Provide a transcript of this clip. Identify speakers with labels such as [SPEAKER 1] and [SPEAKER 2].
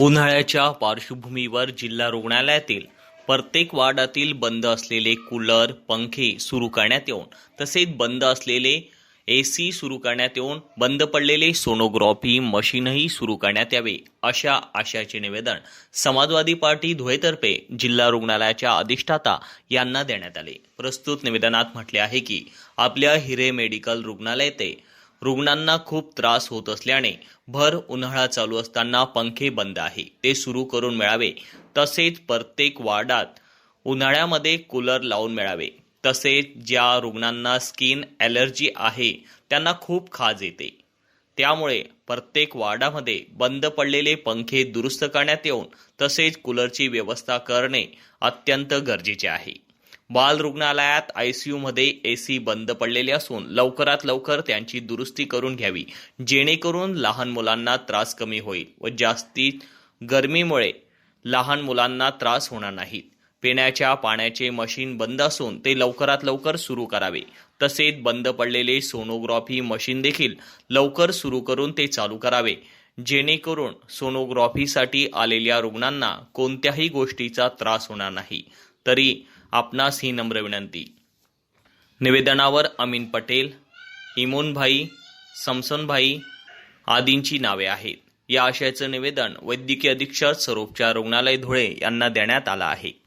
[SPEAKER 1] उन्हाळ्याच्या पार्श्वभूमीवर जिल्हा रुग्णालयातील प्रत्येक वार्डातील बंद असलेले कूलर पंखे सुरू करण्यात येऊन तसेच बंद असलेले ए सी सुरू करण्यात येऊन बंद पडलेले सोनोग्राफी मशीनही सुरू करण्यात यावे अशा आशयाचे निवेदन समाजवादी पार्टी धुळेतर्फे जिल्हा रुग्णालयाच्या अधिष्ठाता यांना देण्यात आले. प्रस्तुत निवेदनात म्हटले आहे की आपल्या हिरे मेडिकल रुग्णालय ते रुग्णांना खूप त्रास होत असल्याने भर उन्हाळा चालू असताना पंखे बंद आहे. ते सुरू करून मिळावे. तसेच प्रत्येक वार्डात उन्हाळ्यामध्ये कूलर लावून मिळावे. तसेच ज्या रुग्णांना स्किन ॲलर्जी आहे त्यांना खूप खाज येते. त्यामुळे प्रत्येक वार्डामध्ये बंद पडलेले पंखे दुरुस्त करण्यात येऊन तसेच कूलरची व्यवस्था करणे अत्यंत गरजेचे आहे. बाल रुग्णालयात आयसीयूमध्ये एसी बंद पडलेले असून लवकरात लवकर त्यांची दुरुस्ती करून घ्यावी जेणेकरून लहान मुलांना त्रास कमी होईल व जास्तीत गरमीमुळे लहान मुलांना त्रास होणार नाहीत पिण्याच्या पाण्याचे मशीन बंद असून ते लवकरात लवकर सुरू करावे. तसेच बंद पडलेले सोनोग्राफी मशीन देखील लवकर सुरू करून ते चालू करावे. जेणेकरून सोनोग्राफीसाठी आलेल्या रुग्णांना कोणत्याही गोष्टीचा त्रास होणार नाही. तरी आपणास ही नम्र विनंती. निवेदनावर अमीन पटेल इमोनभाई समसनभाई आदींची नावे आहेत. या आशयाचं निवेदन वैद्यकीय अधीक्षक सरोपचार रुग्णालय धुळे यांना देण्यात आलं आहे.